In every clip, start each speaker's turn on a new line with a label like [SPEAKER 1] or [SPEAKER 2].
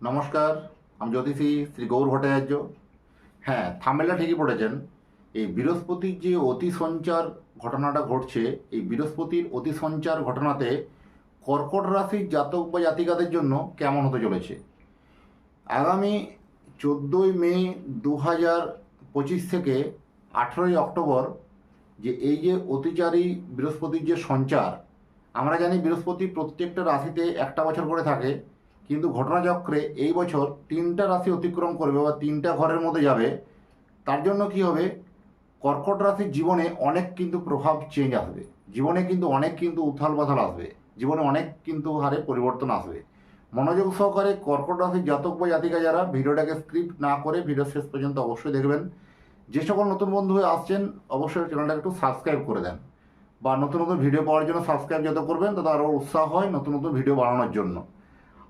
[SPEAKER 1] নমস্কার, আমি জ্যোতিষী শ্রী গৌর ভট্টাচার্য। হ্যাঁ থামেলা ঠিকই পড়েছেন এই বৃহস্পতির যে অতি সঞ্চার ঘটনাটা ঘটছে, এই বৃহস্পতির অতি সঞ্চার ঘটনাতে কর্কট রাশির জাতক বা জাতিকাদের জন্য কেমন হতে চলেছে? আগামী চোদ্দোই মে দু হাজার পঁচিশ থেকে আঠেরোই অক্টোবর যে এই যে অতিচারী বৃহস্পতির যে সঞ্চার, আমরা জানি বৃহস্পতি প্রত্যেকটা রাশিতে একটা বছর করে থাকে কিন্তু ঘটনাচক্রে এই বছর তিনটা রাশি অতিক্রম করবে বা তিনটা ঘরের মধ্যে যাবে, তার জন্য কি হবে? কর্কট রাশির জীবনে অনেক কিন্তু প্রভাব চেঞ্জ আসবে। জীবনে কিন্তু অনেক কিন্তু উথাল পাথাল আসবে। জীবনে অনেক কিন্তু হারে পরিবর্তন আসবে। মনোযোগ সহকারে কর্কট রাশির জাতক বা জাতিকা যারা, ভিডিওটাকে স্ক্রিপ্ট না করে ভিডিও শেষ পর্যন্ত অবশ্যই দেখবেন। যে সকল নতুন বন্ধু হয়ে আসছেন, অবশ্যই চ্যানেলটা একটু সাবস্ক্রাইব করে দেন বা নতুন নতুন ভিডিও পাওয়ার জন্য সাবস্ক্রাইব যত করবেন, তত আরও উৎসাহ হয় নতুন নতুন ভিডিও বানানোর জন্য।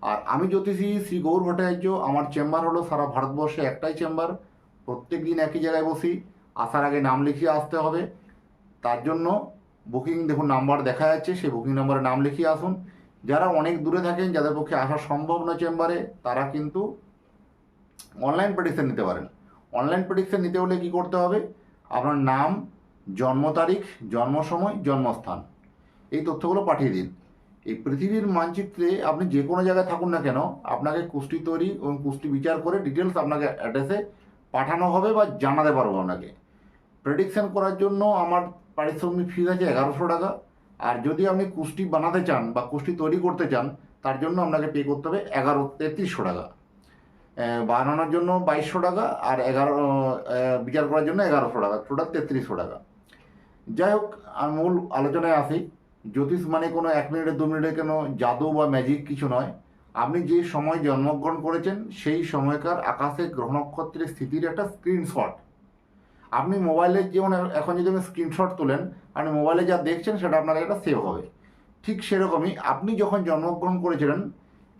[SPEAKER 1] আর আমি জ্যোতিষী শ্রী গৌর ভট্টাচার্য, আমার চেম্বার হলো সারা ভারতবর্ষে একটাই চেম্বার। প্রত্যেক দিন একই জায়গায় বসি, আসার আগে নাম লিখিয়ে আসতে হবে। তার জন্য বুকিং দেখুন নাম্বার দেখা যাচ্ছে, সেই বুকিং নাম্বারে নাম লিখিয়ে আসুন। যারা অনেক দূরে থাকেন, যাদের পক্ষে আসা সম্ভব নয় চেম্বারে, তারা কিন্তু অনলাইন প্রেডিকশন নিতে পারেন। অনলাইন প্রেডিকশন নিতে হলে কি করতে হবে? আপনার নাম, জন্ম তারিখ, জন্ম সময়, জন্মস্থান। এই তথ্যগুলো পাঠিয়ে দিন। এই পৃথিবীর মানচিত্রে আপনি যে কোনো জায়গায় থাকুন না কেন, আপনাকে কুষ্টি তৈরি এবং কুষ্টি বিচার করে ডিটেলস আপনাকে অ্যাড্রেসে পাঠানো হবে বা জানাতে পারব আপনাকে। প্রেডিকশান করার জন্য আমার পারিশ্রমিক ফিজ আছে এগারোশো টাকা। আর যদি আপনি কুষ্টি বানাতে চান বা কুষ্টি তৈরি করতে চান, তার জন্য আপনাকে পে করতে হবে এগারো, তেত্রিশশো টাকা। বানানোর জন্য বাইশশো টাকা আর এগারো বিচার করার জন্য এগারোশো টাকা টোটাল তেত্রিশশো টাকা। যাই হোক, আমি মূল আলোচনায় আসি। জ্যোতিষ মানে কোনো এক মিনিটে, দু মিনিটে কোনো জাদু বা ম্যাজিক কিছু নয়। আপনি যে সময় জন্মগ্রহণ করেছেন, সেই সময়কার আকাশে গ্রহ নক্ষত্রের স্থিতির একটা স্ক্রিনশট আপনি মোবাইলে যেমন এখন যদি আপনি স্ক্রিনশট তোলেন, আপনি মোবাইলে যা দেখছেন, সেটা আপনার একটা সেভ হবে। ঠিক সেরকমই আপনি যখন জন্মগ্রহণ করেছিলেন,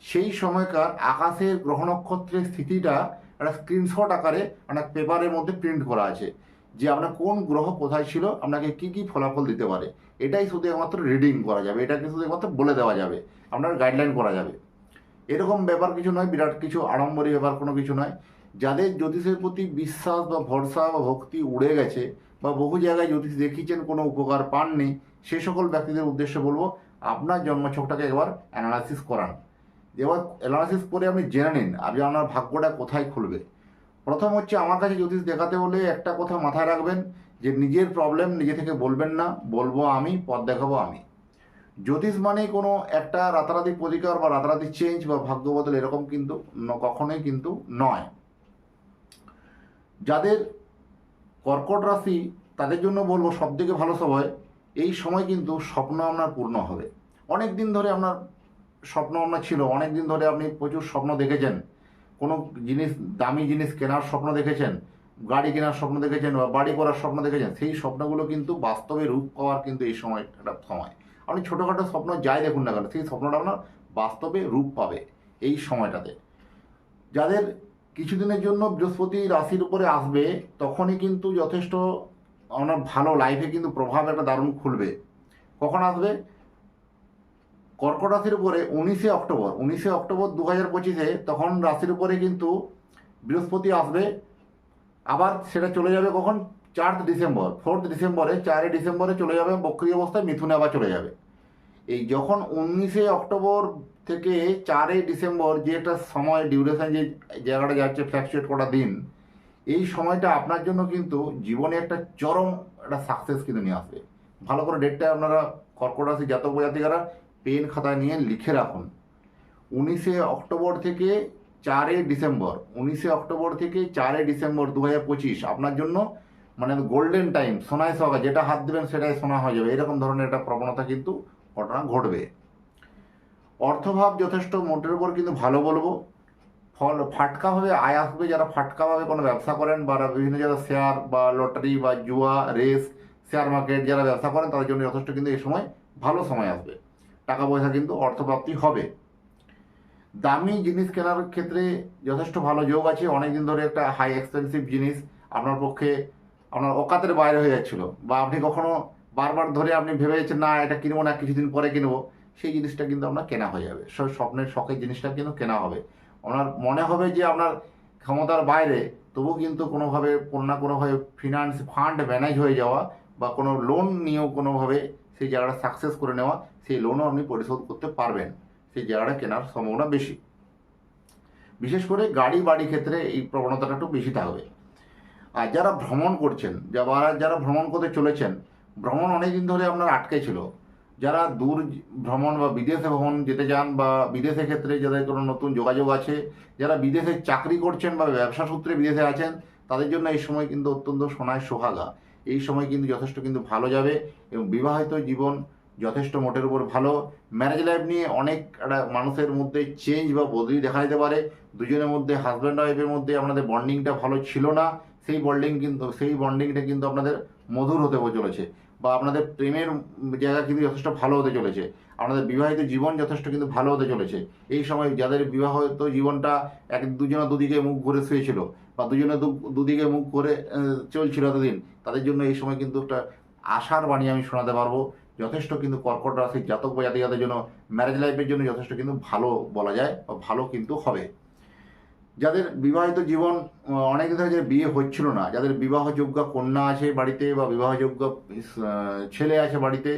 [SPEAKER 1] সেই সময়কার আকাশের গ্রহ নক্ষত্রের স্থিতিটা একটা স্ক্রিনশট আকারে একটা পেপারের মধ্যে প্রিন্ট করা আছে। যে আপনার কোন গ্রহ কোথায় ছিল, আপনাকে কি কি ফলাফল দিতে পারে, এটাই শুধু একমাত্র রিডিং করা যাবে, এটাকে শুধু একমাত্র বলে দেওয়া যাবে, আপনার গাইডলাইন করা যাবে। এরকম ব্যাপার কিছু নয়, বিরাট কিছু আড়ম্বরী ব্যাপার কোনো কিছু নয়। যাদের জ্যোতিষের প্রতি বিশ্বাস বা ভরসা বা ভক্তি উড়ে গেছে, বা বহু জায়গায় জ্যোতিষ দেখিয়েছেন, কোনো উপকার পাননি, সে সকল ব্যক্তিদের উদ্দেশ্যে বলব, আপনার জন্মছকটাকে একবার অ্যানালাইসিস করান। এবার অ্যানালাইসিস করে আপনি জেনে নিন আপনি আপনার ভাগ্যটা কোথায় খুলবে। প্রথম হচ্ছে আমার কাছে জ্যোতিষ দেখাতে হলে একটা কথা মাথায় রাখবেন যে নিজের প্রবলেম নিজে থেকে বলবেন না, বলব আমি, পথ দেখাবো আমি। জ্যোতিষ মানে কোনো একটা রাতারাতি প্রতিকার বা রাতারাতি চেঞ্জ বা ভাগ্য বদল এরকম কিন্তু কখনোই কিন্তু নয়। যাদের কর্কট রাশি, তাদের জন্য বলব সব থেকে ভালো সময়, এই সময় কিন্তু স্বপ্ন আপনার পূর্ণ হবে। অনেক দিন ধরে আপনার স্বপ্ন আপনার ছিল অনেক দিন ধরে আপনি প্রচুর স্বপ্ন দেখেছেন। কোনো জিনিস, দামি জিনিস কেনার স্বপ্ন দেখেছেন? গাড়ি কেনার স্বপ্ন দেখেছেন বা বাড়ি করার স্বপ্ন দেখেছেন? সেই স্বপ্নগুলো কিন্তু বাস্তবে রূপ পাওয়ার কিন্তু এই সময় একটা সময়। আপনি ছোটোখাটো স্বপ্ন যাই দেখুন না কেন, সেই স্বপ্নটা আপনার বাস্তবে রূপ পাবে এই সময়টাতে। যাদের কিছুদিনের জন্য বৃহস্পতি রাশির উপরে আসবে, তখনই কিন্তু যথেষ্ট আপনার ভালো লাইফে কিন্তু প্রভাব একটা দারুণ খুলবে। কখন আসবে? কর্কট রাশির উপরে উনিশে অক্টোবর উনিশে অক্টোবর দু হাজার পঁচিশে তখন রাশির উপরে কিন্তু বৃহস্পতি আসবে, আবার সেটা চলে যাবে কখন? চার ডিসেম্বর, ফোর্থ ডিসেম্বরে চারই ডিসেম্বরে চলে যাবে, বক্রি অবস্থায় মিথুনে আবার চলে যাবে। এই যখন উনিশে অক্টোবর থেকে চারই ডিসেম্বর যে একটা সময় ডিউরেশন যে জায়গাটা যাচ্ছে ফ্ল্যাকচুয়েট করা দিন, এই সময়টা আপনার জন্য কিন্তু জীবনে একটা চরম একটা সাকসেস কিন্তু নিয়ে আসবে। ভালো করে ডেটটা আপনারা কর্কট রাশি জাতক জাতিকারা পেন খাতা নিয়ে লিখে রাখুন। উনিশে অক্টোবর থেকে চারই ডিসেম্বর, উনিশে অক্টোবর থেকে চারই ডিসেম্বর দু হাজার পঁচিশ। আপনার জন্য মানে গোল্ডেন টাইম, সোনায় সগা, যেটা হাত দেবেন সেটাই সোনা হয়ে যাবে। এরকম ধরনের একটা প্রবণতা কিন্তু ঘটনা ঘটবে। অর্থভাব যথেষ্ট, মোটের উপর কিন্তু ভালো বলব। ফল ফাটকাভাবে আয় আসবে, যারা ফাটকাভাবে কোনো ব্যবসা করেন বা বিভিন্ন যারা শেয়ার বা লটারি বা জুয়া রেস শেয়ার মার্কেট যারা ব্যবসা করেন, তাদের জন্য যথেষ্ট কিন্তু এই সময় ভালো সময় আসবে। টাকা পয়সা কিন্তু অর্থপ্রাপ্তি হবে। দামি জিনিস কেনার ক্ষেত্রে যথেষ্ট ভালো যোগ আছে। অনেক দিন ধরে একটা হাই এক্সপেন্সিভ জিনিস আপনার পক্ষে আপনার অকাতের বাইরে হয়ে যাচ্ছিল বা আপনি কখনো বারবার ধরে আপনি ভেবে যাচ্ছেন না, এটা কিনবো না, কিছুদিন পরে কিনবো। সেই জিনিসটা কিন্তু আপনার কেনা হয়ে যাবে। সব স্বপ্নের শখের জিনিসটা কিন্তু কেনা হবে। আপনার মনে হবে যে আপনার ক্ষমতার বাইরে, তবু কিন্তু কোনোভাবে কোনো না কোনোভাবে ফিনান্স ফান্ড ম্যানেজ হয়ে যাওয়া বা কোনো লোন নিয়েও কোনোভাবে সেই জায়গাটা সাকসেস করে নেওয়া সেই লোনও আপনি পরিশোধ করতে পারবেন। সেই জায়গাটা কেনার সম্ভাবনা বেশি। বিশেষ করে গাড়ি বাড়ি ক্ষেত্রে এই প্রবণতাটা একটু বেশি থাকবে। আর যারা ভ্রমণ করছেন, যারা যারা ভ্রমণ করতে চলেছেন, ভ্রমণ অনেক দিন ধরে আপনার আটকে ছিল। যারা দূর ভ্রমণ বা বিদেশে ভ্রমণ যেতে চান বা বিদেশের ক্ষেত্রে যাদের কোনো নতুন যোগাযোগ আছে, যারা বিদেশে চাকরি করছেন বা ব্যবসা সূত্রে বিদেশে আছেন, তাদের জন্য এই সময় কিন্তু অত্যন্ত সোনায় সোহাগা। এই সময় কিন্তু যথেষ্ট কিন্তু ভালো যাবে এবং বিবাহিত জীবন যথেষ্ট মোটের উপর ভালো। ম্যারেজ লাইফ নিয়ে অনেক মানুষের মধ্যে চেঞ্জ বা বদলি দেখা যেতে পারে। দুজনের মধ্যে হাজব্যান্ড ওয়াইফের মধ্যে আপনাদের বন্ডিংটা ভালো ছিল না। সেই বন্ডিং কিন্তু, সেই বন্ডিংটা কিন্তু আপনাদের মধুর হতে চলেছে। বা আপনাদের প্রেমের জায়গা কিন্তু যথেষ্ট ভালো হতে চলেছে। আপনাদের বিবাহিত জীবন যথেষ্ট কিন্তু ভালো হতে চলেছে। এই সময় যাদের বিবাহিত জীবনটা এক দুজনে দুদিকে মুখ ঘুরে শুয়েছিল বা দুজনে দুদিকে মুখ করে চলছিল এতদিন, তাদের জন্য এই সময় কিন্তু একটা আশার বাণী আমি শোনাতে পারব। যথেষ্ট কিন্তু কর্কট রাশির জাতক বা জাতিকাদের জন্য ম্যারেজ লাইফের জন্য যথেষ্ট কিন্তু ভালো বলা যায় বা ভালো কিন্তু হবে। যাদের বিবাহিত জীবন অনেক ধরে যে বিয়ে হচ্ছিল না, যাদের বিবাহযোগ্য কন্যা আছে বাড়িতে বা বিবাহযোগ্য ছেলে আছে বাড়িতে,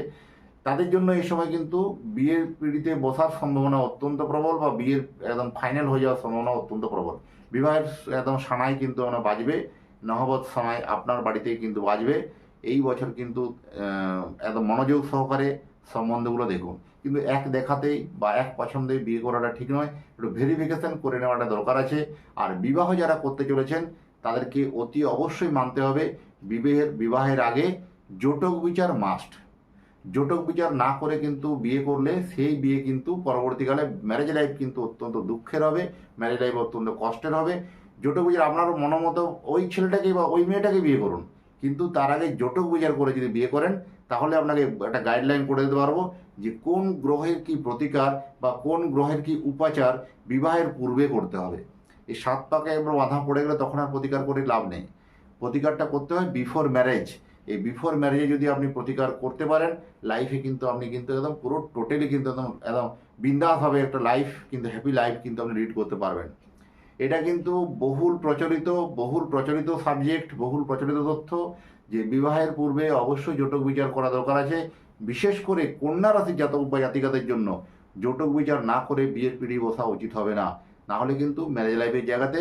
[SPEAKER 1] তাদের জন্য এই সময় কিন্তু বিয়ের পিড়িতে বসার সম্ভাবনা অত্যন্ত প্রবল বা বিয়ের একদম ফাইনাল হয়ে যাওয়ার সম্ভাবনা অত্যন্ত প্রবল। বিবাহের একদম সানাই কিন্তু বাজবে নহবত সানাই আপনার বাড়িতেই কিন্তু বাজবে। এই বছর কিন্তু এত মনোযোগ সহকারে সম্বন্ধগুলো দেখুন। কিন্তু এক দেখাতেই বা এক পছন্দে বিয়ে করাটা ঠিক নয়, একটু ভেরিফিকেশন করে নেওয়াটা দরকার আছে। আর বিবাহ যারা করতে চলেছেন, তাদেরকে অতি অবশ্যই মানতে হবে, বিবাহের বিবাহের আগে জোটক বিচার মাস্ট জোটক বিচার না করে কিন্তু বিয়ে করলে সেই বিয়ে কিন্তু পরবর্তীকালে ম্যারেজ লাইফ কিন্তু অত্যন্ত দুঃখের হবে ম্যারেজ লাইফ অত্যন্ত কষ্টের হবে। জোটক বিচার আপনার মনোমতো ওই ছেলেটাকে বা ওই মেয়েটাকে বিয়ে করুন। কিন্তু তার আগে জোটক বিচার করে যদি বিয়ে করেন, তাহলে আপনাকে একটা গাইডলাইন করে দিতে পারব যে কোন গ্রহের কি প্রতিকার বা কোন গ্রহের কি উপাচার বিবাহের পূর্বে করতে হবে। এই সাত পাকে একবার বাঁধা পড়ে গেলে তখন আর প্রতিকার করে লাভ নেই। প্রতিকারটা করতে হয় বিফোর ম্যারেজ এই বিফোর ম্যারেজে যদি আপনি প্রতিকার করতে পারেন লাইফে কিন্তু আপনি কিন্তু একদম পুরো টোটালি কিন্তু একদম একদম বিন্দাসভাবে একটা লাইফ কিন্তু হ্যাপি লাইফ কিন্তু আপনি লিড করতে পারবেন। এটা কিন্তু বহুল প্রচলিত বহুল প্রচলিত সাবজেক্ট বহুল প্রচলিত তথ্য যে বিবাহের পূর্বে অবশ্যই জটক বিচার করা দরকার আছে। বিশেষ করে কন্যা রাশির জাতক বা জাতিকাদের জন্য জটক বিচার না করে বিয়ের পিড়ি বসা উচিত হবে না। না হলে কিন্তু ম্যারেজ লাইফের জায়গাতে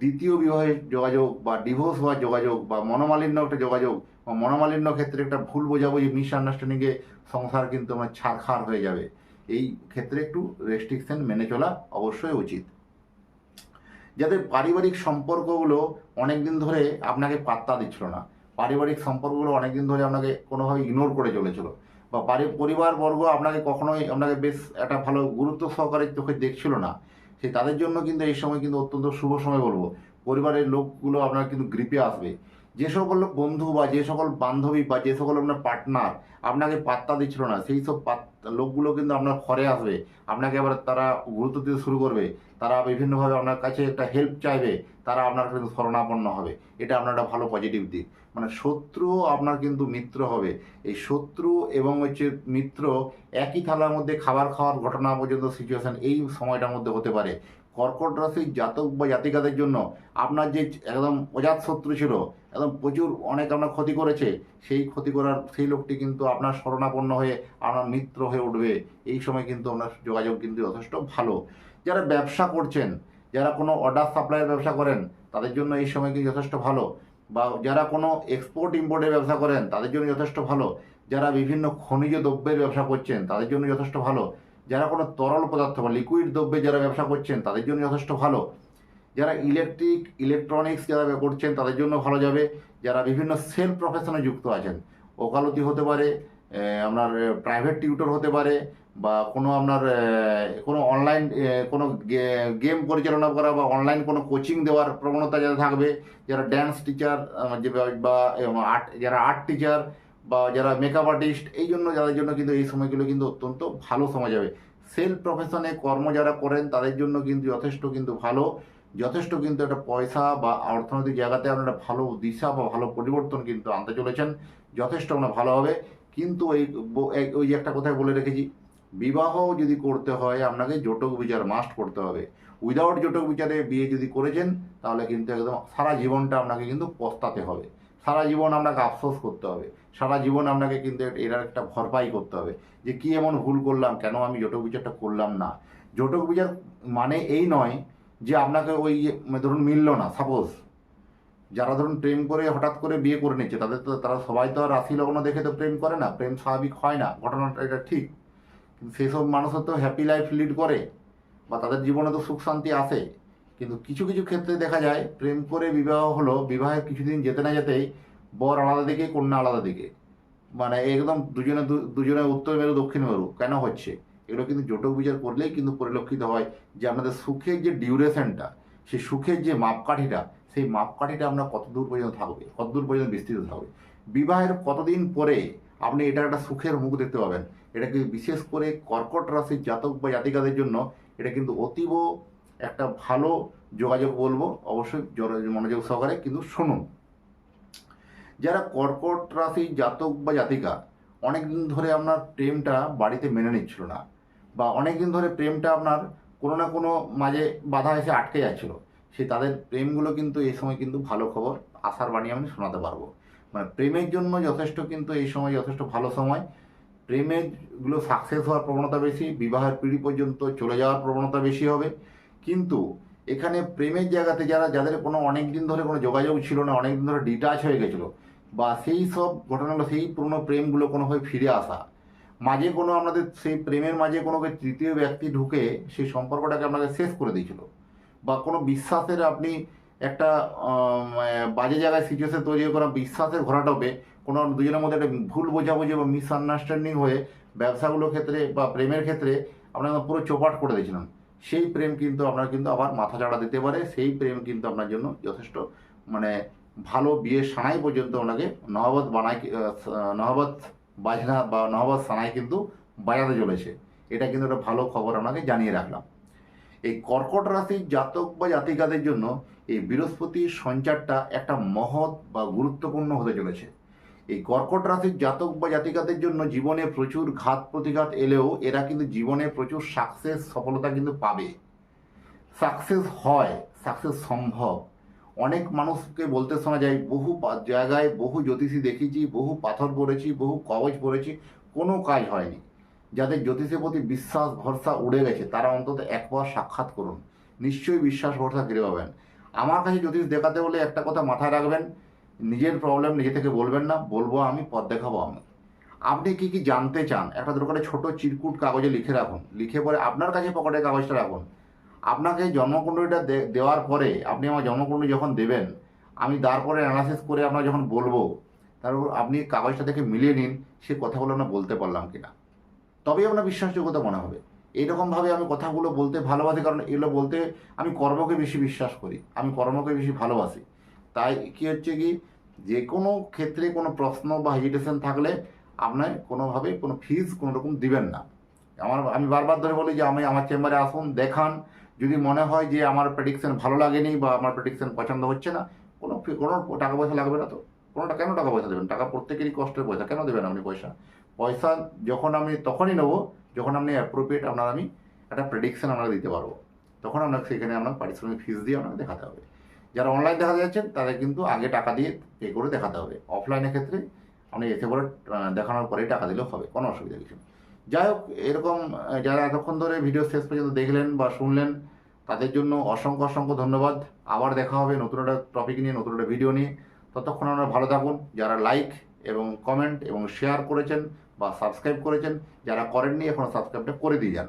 [SPEAKER 1] দ্বিতীয় বিবাহের যোগাযোগ বা ডিভোর্স হওয়ার যোগাযোগ বা মনোমালিন্য একটা যোগাযোগ বা মনোমালিন্য ক্ষেত্রে একটা ভুল বোঝাবুঝি মিসআন্ডারস্ট্যান্ডিংয়ে সংসার কিন্তু আমার ছাড়খাড় হয়ে যাবে। এই ক্ষেত্রে একটু রেস্ট্রিকশন মেনে চলা অবশ্যই উচিত। যাদের পারিবারিক সম্পর্কগুলো অনেক দিন ধরে আপনাকে পাত্তা দিচ্ছিল না, পারিবারিক সম্পর্কগুলো অনেক দিন ধরে আপনাকে কোনোভাবে ইগনোর করে চলেছিল বা পারি, পরিবারবর্গ আপনাকে কখনোই আপনাকে বেশ একটা ভালো গুরুত্ব সহকারে চোখে দেখছিল না, সেই তাদের জন্য কিন্তু এই সময় কিন্তু অত্যন্ত শুভ সময় বলব। পরিবারের লোকগুলো আপনার কিন্তু গ্রিপে আসবে। যে সকল বন্ধু বা যে সকল বান্ধবী বা যে সকল আপনার পার্টনার আপনাকে পাত্তা দিচ্ছিল না, সেই সব লোকগুলো কিন্তু আপনার ঘরে আসবে। আপনাকে আবার তারা গুরুত্ব দিতে শুরু করবে। তারা বিভিন্নভাবে আপনার কাছে একটা হেল্প চাইবে, তারা আপনার কিন্তু শরণাপন্ন হবে। এটা আপনার একটা ভালো পজিটিভ দিক। মানে শত্রু আপনার কিন্তু মিত্র হবে। এই শত্রু এবং হচ্ছে মিত্র একই থালার মধ্যে খাবার খাওয়ার ঘটনা পর্যন্ত সিচুয়েশান এই সময়টার মধ্যে হতে পারে। কর্কট রাশির জাতক বা জাতিকাদের জন্য আপনার যে একদম অজাত শত্রু ছিল একদম প্রচুর অনেক আপনার ক্ষতি করেছে, সেই ক্ষতি করার, সেই লোকটি কিন্তু আপনার শরণাপন্ন হয়ে, আপনার মিত্র হয়ে উঠবে। এই সময় কিন্তু আপনার যোগাযোগ কিন্তু যথেষ্ট ভালো। যারা ব্যবসা করছেন, যারা কোনো অর্ডার সাপ্লাইয়ের ব্যবসা করেন, তাদের জন্য এই সময় কিন্তু যথেষ্ট ভালো। বা যারা কোনো এক্সপোর্ট ইম্পোর্টের ব্যবসা করেন, তাদের জন্য যথেষ্ট ভালো। যারা বিভিন্ন খনিজ দ্রব্যের ব্যবসা করছেন, তাদের জন্য যথেষ্ট ভালো। যারা কোনো তরল পদার্থ বা লিকুইড দ্রব্যে যারা ব্যবসা করছেন, তাদের জন্য যথেষ্ট ভালো। যারা ইলেকট্রিক ইলেকট্রনিক্স যারা করছেন, তাদের জন্য ভালো যাবে। যারা বিভিন্ন সেল প্রফেশনে যুক্ত আছেন, ওকালতি হতে পারে আপনার প্রাইভেট টিউটর হতে পারে, বা কোনো আপনার কোনো অনলাইন কোনো গেম পরিচালনা করা বা অনলাইন কোনো কোচিং দেওয়ার প্রবণতা যারা থাকবে, যারা ড্যান্স টিচার বা আর্ট যারা আর্ট টিচার বা যারা মেকআপ আর্টিস্ট এই জন্য যাদের জন্য কিন্তু এই সময়গুলো কিন্তু অত্যন্ত ভালো সময় যাবে। সেলফ প্রফেশনে কর্ম যারা করেন, তাদের জন্য কিন্তু যথেষ্ট কিন্তু ভালো। যথেষ্ট কিন্তু একটা পয়সা বা অর্থনৈতিক জায়গাতে আপনারা ভালো দিশা বা ভালো পরিবর্তন কিন্তু আনতে চলেছেন। যথেষ্ট আমরা ভালো হবে। কিন্তু এই- ওই একটা কথাই বলে রেখেছি, বিবাহ যদি করতে হয়, আপনাকে জটক বিচার মাস্ট করতে হবে। উইদাউট জটক বিচারে বিয়ে যদি করেছেন, তাহলে কিন্তু একদম সারা জীবনটা আপনাকে কিন্তু পস্তাতে হবে। সারা জীবন আপনাকে আফসোস করতে হবে। সারা জীবন আপনাকে কিন্তু এর একটা ভরপাই করতে হবে যে কি এমন ভুল করলাম, কেন আমি জটক বিচারটা করলাম না? জটক বিচার মানে এই নয় যে আপনাকে ওই মানে ধরুন মিললো না সাপোজ যারা ধরুন প্রেম করে, হঠাৎ করে বিয়ে করে নিচ্ছে, তাদের তো, তারা সবাই তো রাশি লগ্ন দেখে তো প্রেম করে না, প্রেম স্বাভাবিক হয় না, ঘটনাটা এটা ঠিক। কিন্তু সেসব মানুষও তো হ্যাপি লাইফ লিড করে, বা তাদের জীবনে তো সুখ শান্তি আসে কিন্তু কিছু কিছু ক্ষেত্রে দেখা যায়, প্রেম করে বিবাহ হলো, বিবাহের কিছুদিন যেতে না যেতেই বর আলাদা দিকে, কন্যা আলাদা দিকে। মানে একদম দুজনে দুজনে উত্তর মেরু, দক্ষিণ মেরু, কেন হচ্ছে? এগুলো কিন্তু জটক বিচার করলেই কিন্তু পরিলক্ষিত হয় যে আপনাদের সুখের যে ডিউরেশনটা, সেই সুখের যে মাপকাঠিটা, সেই মাপকাঠিটা আপনার কত দূর পর্যন্ত থাকবে কত দূর পর্যন্ত বিস্তৃত থাকবে। বিবাহের কতদিন পরে আপনি এটা একটা সুখের মুখ দেখতে পাবেন। এটা কিন্তু বিশেষ করে কর্কট রাশির জাতক বা জাতিকাদের জন্য এটা কিন্তু অতীব একটা ভালো যোগাযোগ বলব। অবশ্যই মনোযোগ সহকারে কিন্তু শুনুন। যারা কর্কট রাশির জাতক বা জাতিকা অনেক দিন ধরে আপনার প্রেমটা বাড়িতে মেনে নিচ্ছিল না। বা অনেক দিন ধরে প্রেমটা আপনার কোনো না কোনো মাঝে বাধা এসে আটকে যাচ্ছিল। সে তাদের প্রেমগুলো কিন্তু এই সময় কিন্তু ভালো খবর, আশার বাণী আমি শোনাতে পারব। মানে প্রেমের জন্য যথেষ্ট কিন্তু এই সময় যথেষ্ট ভালো সময়। প্রেমেরগুলো সাকসেস হওয়ার প্রবণতা বেশি, বিবাহের পিঁড়ি পর্যন্ত চলে যাওয়ার প্রবণতা বেশি হবে। কিন্তু এখানে প্রেমের জায়গাতে যারা, যাদের কোনো অনেক দিন ধরে কোনো যোগাযোগ ছিল না অনেক দিন ধরে ডিটাচ হয়ে গেছিল, বা সেই সব ঘটনাগুলো, সেই পুরনো প্রেমগুলো কোনোভাবে ফিরে আসা মাঝে কোনো আমাদের সেই প্রেমের মাঝে কোনো তৃতীয় ব্যক্তি ঢুকে সেই সম্পর্কটাকে আপনাকে শেষ করে দিয়েছিল। বা কোনো বিশ্বাসের আপনি একটা বাজে জায়গায় সিচুয়েশন তৈরি করা বিশ্বাসের ঘোরাটোপে কোনো দুজনের মধ্যে একটা ভুল বোঝাবুঝি বা মিসআন্ডারস্ট্যান্ডিং হয়ে ব্যবসাগুলোর ক্ষেত্রে বা প্রেমের ক্ষেত্রে আপনাকে পুরো চোপাট করে দিয়েছিলেন সেই প্রেম কিন্তু আপনার কিন্তু আবার মাথা চাড়া দিতে পারে, সেই প্রেম কিন্তু আপনার জন্য যথেষ্ট মানে ভালো বিয়ে সানাই পর্যন্ত ওনাকে নহবত বানাই নহবত বাজনা বা নহবত সানাই কিন্তু বাজাতে চলেছে এটা কিন্তু একটা ভালো খবর আপনাকে জানিয়ে রাখলাম। এই কর্কট রাশির জাতক বা জাতিকাদের জন্য এই বৃহস্পতির সঞ্চারটা একটা মহৎ বা গুরুত্বপূর্ণ হতে চলেছে। এই কর্কট রাশির জাতক বা জাতিকাদের জন্য জীবনে প্রচুর ঘাত প্রতিঘাত এলেও এরা কিন্তু জীবনে প্রচুর সাকসেস সফলতা কিন্তু পাবে। সাকসেস হয় সাকসেস সম্ভব। অনেক মানুষকে বলতে শোনা যায়, বহু জায়গায় বহু জ্যোতিষী দেখেছি, বহু পাথর পড়েছি, বহু কবচ পড়েছি, কোনো কাজ হয়নি। যাদের জ্যোতিষের প্রতি বিশ্বাস, ভরসা উড়ে গেছে, তারা অন্তত একবার সাক্ষাৎ করুন। নিশ্চয়ই বিশ্বাস, ভরসা ফিরে পাবেন। আমার কাছে জ্যোতিষ দেখাতে হলে একটা কথা মাথায় রাখবেন, নিজের প্রবলেম নিজে থেকে বলবেন না, বলব আমি, পথ দেখাবো আমি। আপনি কি কি জানতে চান, একটা দরকারে ছোট চিরকুট কাগজে লিখে রাখুন। লিখে পরে আপনার কাছে পকেটের কাগজটা রাখুন। আপনাকে জন্মকুণ্ডলীটা দেওয়ার পরে আপনি আমার জন্মকুণ্ডলী যখন দেবেন, আমি তারপরে অ্যানালাইসিস করে আপনার যখন বলব তারপর আপনি কাগজটা দেখে মিলিয়ে নিন, সে কথাগুলো আমরা বলতে পারলাম কিনা। তবেই আপনার বিশ্বাসযোগ্যতা মনে হবে। এইরকমভাবে আমি কথাগুলো বলতে ভালোবাসি, কারণ এগুলো বলতে আমি কর্মকে বেশি বিশ্বাস করি, আমি কর্মকে বেশি ভালোবাসি। তাই কি হচ্ছে কি, যে কোনো ক্ষেত্রে কোনো প্রশ্ন বা হেজিটেশন থাকলে আপনার কোনোভাবে কোনো ফিজ কোনো রকম দিবেন না। আমার, আমি বারবার ধরে বলি যে আমি আমার চেম্বারে আসুন, দেখান যদি মনে হয় যে আমার প্রেডিকশন ভালো লাগেনি বা আমার প্রেডিকশন পছন্দ হচ্ছে না, কোনো কোনো টাকা পয়সা লাগবে না তো। কোনোটা কেন টাকা পয়সা দেবেন? টাকা প্রত্যেকেরই কষ্টের পয়সা, কেন দেবেন আপনি পয়সা? পয়সা যখন আমি, তখনই নেব, যখন আপনি অ্যাপ্রোপ্রিয়েট আপনার আমি একটা প্রেডিকশন আপনাকে দিতে পারব। তখন আপনাকে সেখানে আপনার পারিশ্রমিক ফিস দিয়ে আপনাকে দেখাতে হবে। যারা অনলাইন দেখাতে যাচ্ছেন, তাদের কিন্তু আগে টাকা দিয়ে পে করে দেখাতে হবে। অফলাইনের ক্ষেত্রে আপনি এসে পরে দেখানোর পরেই টাকা দিলেও হবে, কোনো অসুবিধা কিছু নেই। যাই হোক এরকম যারা এতক্ষণ ধরে ভিডিও শেষ পর্যন্ত দেখলেন বা শুনলেন, তাদের জন্য অসংখ্য অসংখ্য ধন্যবাদ। আবার দেখা হবে নতুন একটা টপিক নিয়ে, নতুন একটা ভিডিও নিয়ে। ততক্ষণ আপনারা ভালো থাকুন। যারা লাইক এবং কমেন্ট এবং শেয়ার করেছেন বা সাবস্ক্রাইব করেছেন, যারা করেননি এখনও সাবস্ক্রাইবটা করে দিয়ে যান।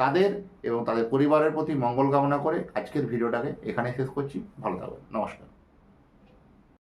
[SPEAKER 1] তাদের এবং তাদের পরিবারের প্রতি মঙ্গল কামনা করে আজকের ভিডিওটাকে এখানে শেষ করছি। ভালো থাকবেন নমস্কার।